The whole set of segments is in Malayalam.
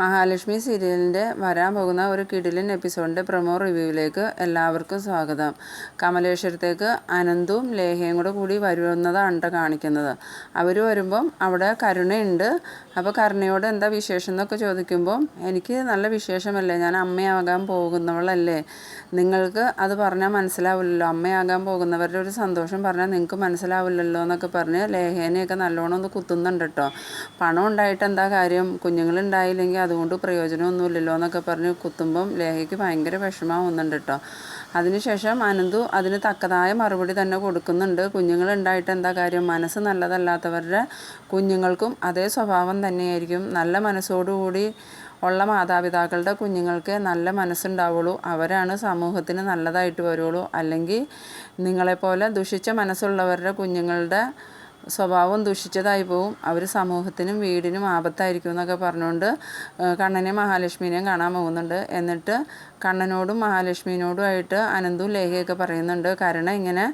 മഹാലക്ഷ്മി സീരിയലിന്റെ വരാൻ പോകുന്ന ഒരു കിടിലൻ എപ്പിസോഡിന്റെ പ്രൊമോ റിവ്യൂവിലേക്ക് എല്ലാവർക്കും സ്വാഗതം. കമലേശ്വരത്തേക്ക് അനന്തും ലേഹയും കൂടെ കൂടി വരുന്നതാണ് കാണിക്കുന്നത്. അവർ വരുമ്പം അവിടെ കരുണയുണ്ട്. അപ്പോൾ കർണയോട് എന്താ വിശേഷം എന്നൊക്കെ ചോദിക്കുമ്പോൾ എനിക്ക് നല്ല വിശേഷമല്ലേ ഞാൻ അമ്മയാകാൻ പോകുന്നവളല്ലേ. നിങ്ങൾക്ക് അത് പറഞ്ഞാൽ മനസ്സിലാവില്ലല്ലോ. അമ്മയാകാൻ പോകുന്നവരുടെ ഒരു സന്തോഷം പറഞ്ഞാൽ നിങ്ങൾക്ക് മനസ്സിലാവില്ലല്ലോ എന്നൊക്കെ പറഞ്ഞ് ലേഹേനെയൊക്കെ നല്ലോണം ഒന്ന് കുത്തുന്നുണ്ട് കേട്ടോ. പണം ഉണ്ടായിട്ട് എന്താ കാര്യം? കുഞ്ഞുങ്ങളുണ്ടായില്ലെങ്കിൽ അതുകൊണ്ട് പ്രയോജനമൊന്നുമില്ലല്ലോ എന്നൊക്കെ പറഞ്ഞ് കുത്തുമ്പം ലേഹയ്ക്ക് ഭയങ്കര വിഷമാവുന്നുണ്ട് കേട്ടോ. അതിനുശേഷം അനന്തു അതിന് തക്കതായ മറുപടി തന്നെ കൊടുക്കുന്നുണ്ട്. കുഞ്ഞുങ്ങളുണ്ടായിട്ട് എന്താ കാര്യം? മനസ്സ് നല്ലതല്ലാത്തവരുടെ കുഞ്ഞുങ്ങൾക്കും അതേ സ്വഭാവം തന്നെയായിരിക്കും. നല്ല മനസ്സോടുകൂടി ഉള്ള മാതാപിതാക്കളുടെ കുഞ്ഞുങ്ങൾക്ക് നല്ല മനസ്സുണ്ടാവുള്ളൂ. അവരാണ് സമൂഹത്തിന് നല്ലതായിട്ട് വരുള്ളൂ. അല്ലെങ്കിൽ നിങ്ങളെപ്പോലെ ദുഷിച്ച മനസ്സുള്ളവരുടെ കുഞ്ഞുങ്ങളുടെ സ്വഭാവം ദുഷിച്ചതായി പോവും. അവർ സമൂഹത്തിനും വീടിനും ആപത്തായിരിക്കും എന്നൊക്കെ പറഞ്ഞുകൊണ്ട് കണ്ണനെ മഹാലക്ഷ്മിനെയും കാണാൻ പോകുന്നുണ്ട്. എന്നിട്ട് കണ്ണനോടും മഹാലക്ഷ്മിനോടുമായിട്ട് അനന്തും ലേഖയൊക്കെ പറയുന്നുണ്ട്. കാരണം ഇങ്ങനെ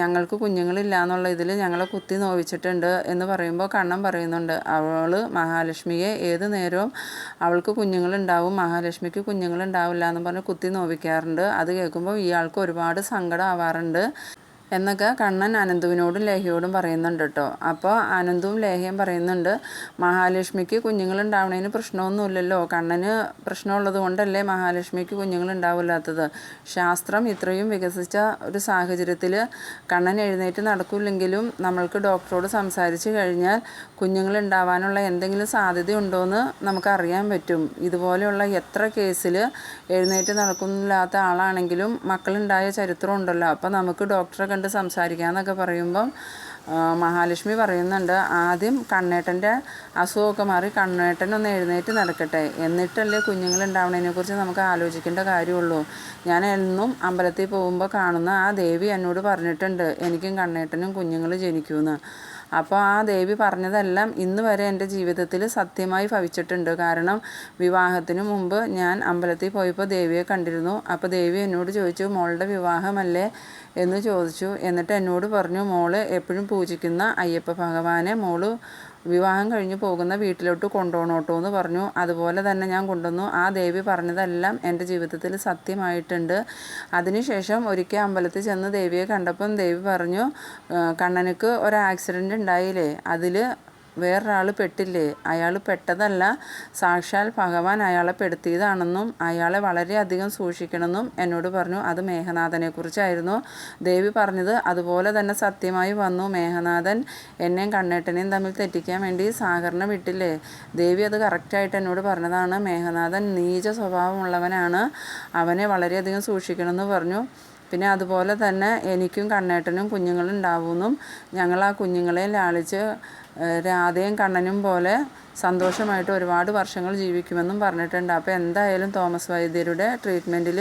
ഞങ്ങൾക്ക് കുഞ്ഞുങ്ങളില്ല എന്നുള്ള ഇതിൽ ഞങ്ങളെ കുത്തി നോവിച്ചിട്ടുണ്ട് എന്ന് പറയുമ്പോൾ കണ്ണൻ പറയുന്നുണ്ട്. അവൾ മഹാലക്ഷ്മിയെ ഏത് നേരവും അവൾക്ക് കുഞ്ഞുങ്ങളുണ്ടാവും മഹാലക്ഷ്മിക്ക് കുഞ്ഞുങ്ങളുണ്ടാവില്ല എന്ന് പറഞ്ഞ് കുത്തി നോവിക്കാറുണ്ട്. അത് കേൾക്കുമ്പോൾ ഇയാൾക്ക് ഒരുപാട് സങ്കടം ആവാറുണ്ട്. എന്നൊക്കെ കണ്ണൻ അനന്തുവിനോടും ലേഹയോടും പറയുന്നുണ്ട് കേട്ടോ. അപ്പോൾ അനന്തുവും ലേഹയും പറയുന്നുണ്ട് മഹാലക്ഷ്മിക്ക് കുഞ്ഞുങ്ങളുണ്ടാവണതിന് പ്രശ്നമൊന്നുമില്ലല്ലോ. കണ്ണന് പ്രശ്നമുള്ളത് കൊണ്ടല്ലേ മഹാലക്ഷ്മിക്ക് കുഞ്ഞുങ്ങളുണ്ടാവില്ലാത്തത്? ശാസ്ത്രം ഇത്രയും വികസിച്ച ഒരു സാഹചര്യത്തിൽ കണ്ണൻ എഴുന്നേറ്റ് നടക്കില്ലെങ്കിലും നമ്മൾക്ക് ഡോക്ടറോട് സംസാരിച്ച് കഴിഞ്ഞാൽ കുഞ്ഞുങ്ങളുണ്ടാവാനുള്ള എന്തെങ്കിലും സാധ്യതയുണ്ടോ എന്ന് നമുക്കറിയാൻ പറ്റും. ഇതുപോലെയുള്ള എത്ര കേസിൽ എഴുന്നേറ്റ് നടക്കുന്നില്ലാത്ത ആളാണെങ്കിലും മക്കളുണ്ടായ ചരിത്രം ഉണ്ടല്ലോ അപ്പോൾ നമുക്ക് ഡോക്ടറെ കണ്ട് സംസാരിക്കാമെന്നൊക്കെ പറയുമ്പം മഹാലക്ഷ്മി പറയുന്നുണ്ട് ആദ്യം കണ്ണേട്ടന്റെ അസുഖമൊക്കെ മാറി കണ്ണേട്ടൻ ഒന്ന് എഴുന്നേറ്റ് നടക്കട്ടെ. എന്നിട്ടല്ലേ കുഞ്ഞുങ്ങളുണ്ടാവണതിനെക്കുറിച്ച് നമുക്ക് ആലോചിക്കേണ്ട കാര്യമുള്ളൂ. ഞാൻ എന്നും അമ്പലത്തിൽ പോകുമ്പോൾ കാണുന്ന ആ ദേവി എന്നോട് പറഞ്ഞിട്ടുണ്ട് എനിക്കും കണ്ണേട്ടനും കുഞ്ഞുങ്ങൾ ജനിക്കുമെന്ന് അപ്പോൾ ആ ദേവി പറഞ്ഞതെല്ലാം ഇന്ന് വരെ എന്റെ ജീവിതത്തിൽ സത്യമായി ഭവിച്ചിട്ടുണ്ട്. കാരണം വിവാഹത്തിന് മുമ്പ് ഞാൻ അമ്പലത്തിൽ പോയപ്പോൾ ദേവിയെ കണ്ടിരുന്നു. അപ്പോൾ ദേവി എന്നോട് ചോദിച്ചു മോളുടെ വിവാഹമല്ലേ? എന്ന് ചോദിച്ചു. എന്നിട്ട് എന്നോട് പറഞ്ഞു മോൾ എപ്പോഴും പൂജിക്കുന്ന അയ്യപ്പ ഭഗവാനെ. മോൾ വിവാഹം കഴിഞ്ഞ് പോകുന്ന വീട്ടിലോട്ട് കൊണ്ടുപോകണോട്ടോ എന്ന് പറഞ്ഞു. അതുപോലെ തന്നെ ഞാൻ കൊണ്ടുവന്നു. ആ ദേവി പറഞ്ഞതെല്ലാം എന്റെ ജീവിതത്തിൽ സത്യമായിട്ടുണ്ട്. അതിനുശേഷം ഒരിക്കൽ അമ്പലത്തിൽ ചെന്ന് ദേവിയെ കണ്ടപ്പം ദേവി പറഞ്ഞു കണ്ണനക്ക് ഒരു ആക്സിഡന്റ് ഉണ്ടായില്ലേ? അതിൽ വേറൊരാൾ പെട്ടില്ലേ? അയാൾ പെട്ടതല്ല. സാക്ഷാൽ ഭഗവാൻ അയാളെ പെടുത്തിയതാണെന്നും അയാളെ വളരെയധികം സൂക്ഷിക്കണമെന്നും എന്നോട് പറഞ്ഞു. അത് മേഘനാഥനെക്കുറിച്ചായിരുന്നു ദേവി പറഞ്ഞത് അതുപോലെ തന്നെ സത്യമായി വന്നു. മേഘനാഥൻ എന്നെയും കണ്ണേട്ടനെയും തമ്മിൽ തെറ്റിക്കാൻ വേണ്ടി സാഗറിനെ വിട്ടില്ലേ? ദേവി അത് കറക്റ്റായിട്ട് എന്നോട് പറഞ്ഞതാണ്. മേഘനാഥൻ നീച സ്വഭാവമുള്ളവനാണ്. അവനെ വളരെയധികം സൂക്ഷിക്കണമെന്ന് പറഞ്ഞു. പിന്നെ അതുപോലെ തന്നെ എനിക്കും കണ്ണേട്ടനും കുഞ്ഞുങ്ങളുണ്ടാവുമെന്നും ഞങ്ങൾ ആ കുഞ്ഞുങ്ങളെ ലാളിച്ച് രാധയും കണ്ണനും പോലെ സന്തോഷമായിട്ട് ഒരുപാട് വർഷങ്ങൾ ജീവിക്കുമെന്നും പറഞ്ഞിട്ടുണ്ട്. അപ്പോൾ എന്തായാലും തോമസ് വൈദ്യരുടെ ട്രീറ്റ്മെന്റിൽ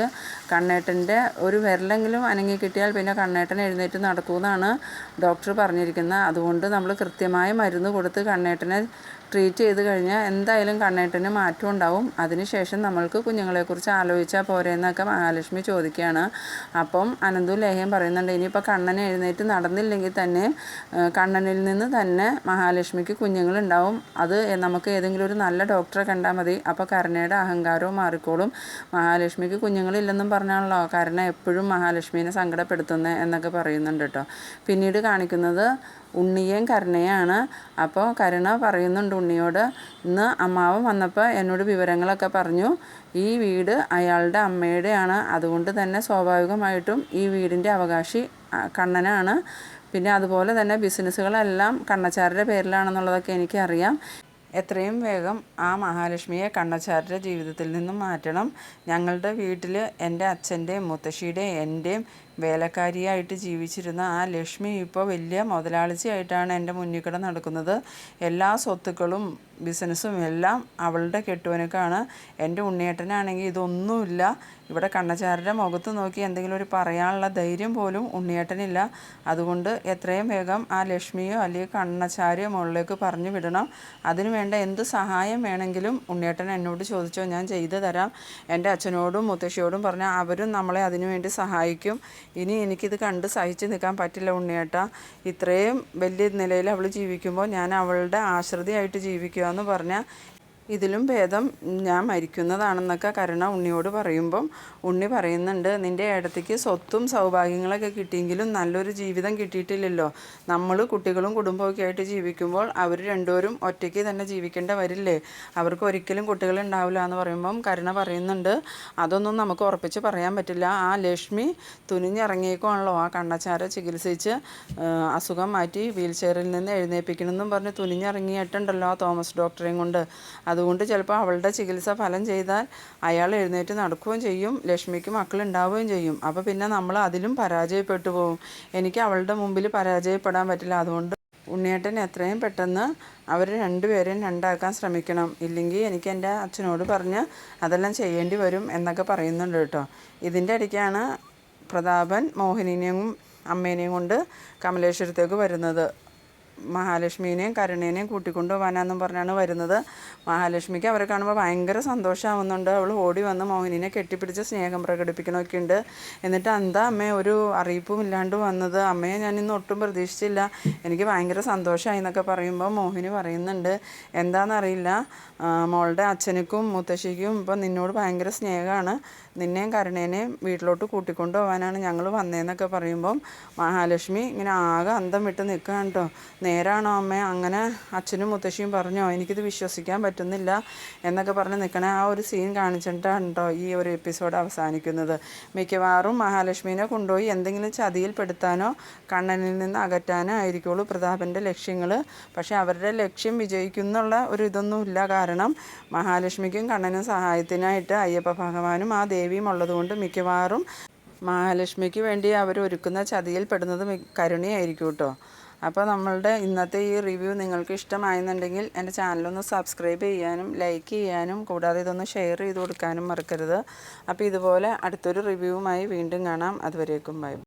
കണ്ണേട്ടന്റെ ഒരു വിരലെങ്കിലും അനങ്ങി കിട്ടിയാൽ പിന്നെ കണ്ണേട്ടൻ എഴുന്നേറ്റ് നടക്കുമെന്നാണ് ഡോക്ടർ പറഞ്ഞിരിക്കുന്നത്. അതുകൊണ്ട് നമ്മൾ കൃത്യമായ മരുന്ന് കൊടുത്ത് കണ്ണേട്ടനെ ട്രീറ്റ് ചെയ്ത് കഴിഞ്ഞാൽ എന്തായാലും കണ്ണേട്ടന് മാറ്റം ഉണ്ടാവും. അതിനുശേഷം നമ്മൾക്ക് കുഞ്ഞുങ്ങളെക്കുറിച്ച് ആലോചിച്ചാൽ പോരെ എന്നൊക്കെ മഹാലക്ഷ്മി ചോദിക്കുകയാണ്. അപ്പം അനന്തു ലേഹ്യം പറയുന്നുണ്ട് ഇനിയിപ്പോൾ കണ്ണനെ എഴുന്നേറ്റ് നടന്നില്ലെങ്കിൽ തന്നെ കണ്ണനിൽ നിന്ന് തന്നെ മഹാലക്ഷ്മിക്ക് കുഞ്ഞുങ്ങളുണ്ടാവും. അത് നമുക്ക് ഏതെങ്കിലും ഒരു നല്ല ഡോക്ടറെ കണ്ടാൽ മതി. അപ്പോൾ കരുണയുടെ അഹങ്കാരവും മാറിക്കോളും. മഹാലക്ഷ്മിക്ക് കുഞ്ഞുങ്ങളില്ലെന്നും പറഞ്ഞാണല്ലോ. കരുണ എപ്പോഴും മഹാലക്ഷ്മിനെ സങ്കടപ്പെടുത്തുന്നത് എന്നൊക്കെ പറയുന്നുണ്ട് കേട്ടോ. പിന്നീട് കാണിക്കുന്നത് ഉണ്ണിയേയും കരുണയാണ് അപ്പോൾ കരുണ പറയുന്നുണ്ട് ഉണ്ണിയോട് ഇന്ന് അമ്മാവൻ വന്നപ്പോൾ എന്നോട് വിവരങ്ങളൊക്കെ പറഞ്ഞു. ഈ വീട് അയാളുടെ അമ്മയുടെയാണ്. അതുകൊണ്ട് തന്നെ സ്വാഭാവികമായിട്ടും ഈ വീടിന്റെ അവകാശി കണ്ണനാണ്. പിന്നെ അതുപോലെ തന്നെ ബിസിനസ്സുകളെല്ലാം കണ്ണച്ചാരുടെ പേരിലാണെന്നുള്ളതൊക്കെ എനിക്കറിയാം. എത്രയും വേഗം ആ മഹാലക്ഷ്മിയെ കണ്ണച്ചാരുടെ ജീവിതത്തിൽ നിന്നും മാറ്റണം. ഞങ്ങളുടെ വീട്ടിൽ എന്റെ അച്ഛന്റെയും മുത്തശ്ശിയുടെയും എന്റെയും വേലക്കാരിയായിട്ട് ജീവിച്ചിരുന്ന ആ ലക്ഷ്മി ഇപ്പോൾ വലിയ മുതലാളിച്ചയായിട്ടാണ് എന്റെ മുന്നിൽ നടക്കുന്നത്. എല്ലാ സ്വത്തുക്കളും ബിസിനസ്സും എല്ലാം അവളുടെ കെട്ടുവനക്കാണ്. എന്റെ ഉണ്ണിയേട്ടനാണെങ്കിൽ ഇതൊന്നുമില്ല. ഇവിടെ കണ്ണച്ചാരുടെ മുഖത്ത് നോക്കി എന്തെങ്കിലും ഒരു പറയാനുള്ള ധൈര്യം പോലും ഉണ്ണിയേട്ടനില്ല. അതുകൊണ്ട് എത്രയും വേഗം ആ ലക്ഷ്മിയോ അല്ലെങ്കിൽ കണ്ണച്ചാരെയോ മുകളിലേക്ക് പറഞ്ഞു വിടണം. അതിനു വേണ്ട എന്ത് സഹായം വേണമെങ്കിലും ഉണ്ണിയേട്ടൻ എന്നോട് ചോദിച്ചോ ഞാൻ ചെയ്തു തരാം. എന്റെ അച്ഛനോടും മുത്തശ്ശിയോടും പറഞ്ഞാൽ അവരും നമ്മളെ അതിനുവേണ്ടി സഹായിക്കും. ഇനി എനിക്കിത് കണ്ട് സഹിച്ച് നിൽക്കാൻ പറ്റില്ല ഉണ്ണിയേട്ട. ഇത്രയും വലിയ നിലയിൽ അവൾ ജീവിക്കുമ്പോൾ ഞാൻ അവളുടെ ആശ്രിതയായിട്ട് ജീവിക്കുക എന്ന് പറഞ്ഞാൽ ഇതിലും ഭേദം ഞാൻ മരിക്കുന്നതാണെന്നൊക്കെ കരുണ ഉണ്ണിയോട് പറയുമ്പം ഉണ്ണി പറയുന്നുണ്ട് നിന്റെ ഏടത്തേക്ക് സ്വത്തും സൗഭാഗ്യങ്ങളൊക്കെ കിട്ടിയെങ്കിലും നല്ലൊരു ജീവിതം കിട്ടിയിട്ടില്ലല്ലോ. നമ്മൾ കുട്ടികളും കുടുംബമൊക്കെ ആയിട്ട് ജീവിക്കുമ്പോൾ അവർ രണ്ടുപേരും ഒറ്റയ്ക്ക് തന്നെ ജീവിക്കേണ്ട വരില്ലേ അവർക്ക് ഒരിക്കലും കുട്ടികളുണ്ടാവില്ല എന്ന് പറയുമ്പം കരുണ പറയുന്നുണ്ട്. അതൊന്നും നമുക്ക് ഉറപ്പിച്ച് പറയാൻ പറ്റില്ല. ആ ലക്ഷ്മി തുനിഞ്ഞിറങ്ങിയേക്കുവാണല്ലോ. ആ കണ്ണച്ചാര ചികിത്സിച്ച് അസുഖം മാറ്റി വീൽ ചെയറിൽ നിന്ന് എഴുന്നേൽപ്പിക്കണമെന്നും പറഞ്ഞ് തുനിഞ്ഞിറങ്ങിയിട്ടുണ്ടല്ലോ ആ തോമസ് ഡോക്ടറെയും കൊണ്ട്. അതുകൊണ്ട് ചിലപ്പോൾ അവളുടെ ചികിത്സ ഫലം ചെയ്താൽ അയാൾ എഴുന്നേറ്റ് നടക്കുകയും ചെയ്യും ലക്ഷ്മിക്ക് മക്കളുണ്ടാവുകയും ചെയ്യും. അപ്പോൾ പിന്നെ നമ്മൾ അതിലും പരാജയപ്പെട്ടു പോകും. എനിക്ക് അവളുടെ മുമ്പിൽ പരാജയപ്പെടാൻ പറ്റില്ല. അതുകൊണ്ട് ഉണ്ണിയേട്ടൻ എത്രയും പെട്ടെന്ന് അവർ രണ്ടുപേരെയും രണ്ടാക്കാൻ ശ്രമിക്കണം. ഇല്ലെങ്കിൽ എനിക്ക് എന്റെ അച്ഛനോട് പറഞ്ഞ് അതെല്ലാം ചെയ്യേണ്ടി വരും എന്നൊക്കെ പറയുന്നുണ്ട് കേട്ടോ. ഇതിന്റെ ഇടയ്ക്കാണ് പ്രതാപൻ മോഹിനിനെയും അമ്മേനെയും കൊണ്ട് കമലേശ്വരത്തേക്ക് വരുന്നത്. മഹാലക്ഷ്മീനെയും കരുണേനെയും കൂട്ടിക്കൊണ്ട് പോകാനാന്നും പറഞ്ഞാണ് വരുന്നത്. മഹാലക്ഷ്മിക്ക് അവരെ കാണുമ്പോൾ ഭയങ്കര സന്തോഷമാവുന്നുണ്ട് അവൾ ഓടി വന്ന് മോഹിനിനെ കെട്ടിപ്പിടിച്ച് സ്നേഹം പ്രകടിപ്പിക്കണമൊക്കെ ഉണ്ട് എന്നിട്ട് എന്താ അമ്മേ ഒരു അറിയിപ്പും ഇല്ലാണ്ട് വന്നത്. അമ്മയെ ഞാൻ ഇന്ന് ഒട്ടും പ്രതീക്ഷിച്ചില്ല. എനിക്ക് ഭയങ്കര സന്തോഷമായി എന്നൊക്കെ പറയുമ്പോൾ മോഹിനി പറയുന്നുണ്ട്. എന്താണെന്നറിയില്ല മോളുടെ അച്ഛനക്കും മുത്തശ്ശിക്കും ഇപ്പം നിന്നോട് ഭയങ്കര സ്നേഹമാണ്. നിന്നെയും കരുണേനെയും വീട്ടിലോട്ട് കൂട്ടിക്കൊണ്ട് പോകാനാണ് ഞങ്ങൾ വന്നതെന്നൊക്കെ പറയുമ്പം മഹാലക്ഷ്മി ഇങ്ങനെ ആകെ അന്തം വിട്ട് നിൽക്കുകയാണ് കേട്ടോ നേരാണോ അമ്മേ? അങ്ങനെ അച്ഛനും മുത്തശ്ശിയും പറഞ്ഞോ എനിക്കിത് വിശ്വസിക്കാൻ പറ്റുന്നില്ല എന്നൊക്കെ പറഞ്ഞ് നിൽക്കണേ ആ ഒരു സീൻ കാണിച്ചിട്ടാണ് ഈ ഒരു എപ്പിസോഡ് അവസാനിക്കുന്നത്. മിക്കവാറും മഹാലക്ഷ്മീനെ കൊണ്ടുപോയി എന്തെങ്കിലും ചതിയിൽപ്പെടുത്താനോ കണ്ണനിൽ നിന്ന് അകറ്റാനോ ആയിരിക്കുള്ളൂ പ്രതാപന്റെ ലക്ഷ്യങ്ങൾ പക്ഷേ അവരുടെ ലക്ഷ്യം വിജയിക്കുന്നുള്ള ഒരു ഇതൊന്നുമില്ല കാരണം മഹാലക്ഷ്മിക്കും കണ്ണനും സഹായത്തിനായിട്ട് അയ്യപ്പ ഭഗവാനും ആ ദേവിയും ഉള്ളതുകൊണ്ട് മിക്കവാറും മഹാലക്ഷ്മിക്ക് വേണ്ടി അവർ ഒരുക്കുന്ന ചതിയിൽ കരുണയായിരിക്കും കേട്ടോ. അപ്പോൾ നമ്മളുടെ ഇന്നത്തെ ഈ റിവ്യൂ നിങ്ങൾക്ക് ഇഷ്ടമായെന്നുണ്ടെങ്കിൽ എന്റെ ചാനലൊന്ന് സബ്സ്ക്രൈബ് ചെയ്യാനും ലൈക്ക് ചെയ്യാനും കൂടാതെ ഇതൊന്ന് ഷെയർ ചെയ്ത് കൊടുക്കാനും മറക്കരുത്. അപ്പോൾ ഇതുപോലെ അടുത്തൊരു റിവ്യൂവുമായി വീണ്ടും കാണാം. അതുവരേക്കും ബൈ